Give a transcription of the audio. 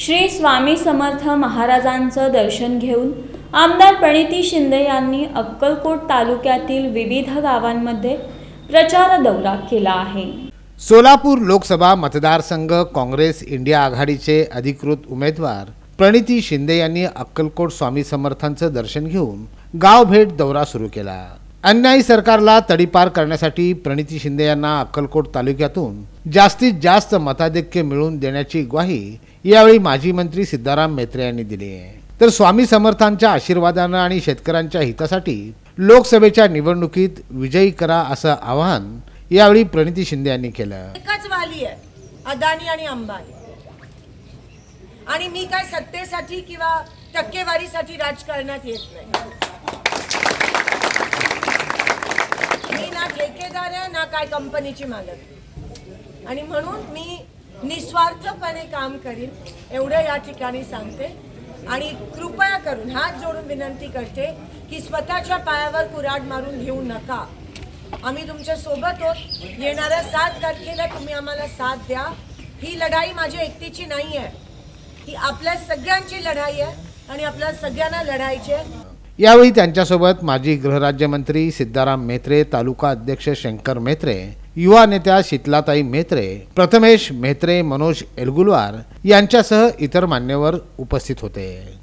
श्री स्वामी समर्थ महाराजांचं दर्शन घेऊन आमदार प्रणिती शिंदे यांनी अक्कलकोट तालुक्यातील विविध गावांमध्ये प्रचार दौरा केला आहे. सोलापूर लोकसभा मतदारसंघ काँग्रेस इंडिया आघाडीचे अधिकृत उमेदवार प्रणिती शिंदे यांनी अक्कलकोट स्वामी समर्थांचं दर्शन घेऊन गाव भेट दौरा सुरू केला. अन्यायी सरकारला तडीपार करण्यासाठी प्रणिती शिंदे यांना अक्कलकोट तालुक्यातून जास्तीत जास्त मताधिक्य मिळवून देण्याची ग्वाही यावेळी माजी मंत्री सिद्धाराम मेत्रे यांनी दिली आहे. तर स्वामी समर्थांच्या आशीर्वादानं आणि शेतकऱ्यांच्या हितासाठी लोकसभेच्या निवडणुकीत विजयी करा असं आवाहन यावेळी प्रणिती शिंदे यांनी केलं. एकच वाली आहे अदानी आणि अंबानी. आणि मी काय सत्तेसाठी किंवा टक्केवारीसाठी राजकारणात येत नाही मी ना ठेकेदार आहे ना काय कंपनीची मालक? आणि म्हणून मी निस्वार्थपणे काम करीन एवढं या ठिकाणी सांगते. आणि कृपया करून हात जोडून विनंती करते की स्वतःच्या पायावर कुऱ्हाड मारून घेऊ नका. आम्ही तुमच्यासोबत होत येणाऱ्या सात तारखेला तुम्ही आम्हाला साथ द्या. ही लढाई माझ्या एकटीची नाही आहे ही आपल्या सगळ्यांची लढाई आहे आणि आपल्या सगळ्यांना लढायची आहे. यावेळी त्यांच्यासोबत माजी गृहराज्यमंत्री सिद्धाराम मेत्रे तालुका अध्यक्ष शंकर मेत्रे युवा नेत्या शीतलाताई मेत्रे प्रथमेश मेत्रे मनोज एलगुलवार यांच्यासह इतर मान्यवर उपस्थित होते.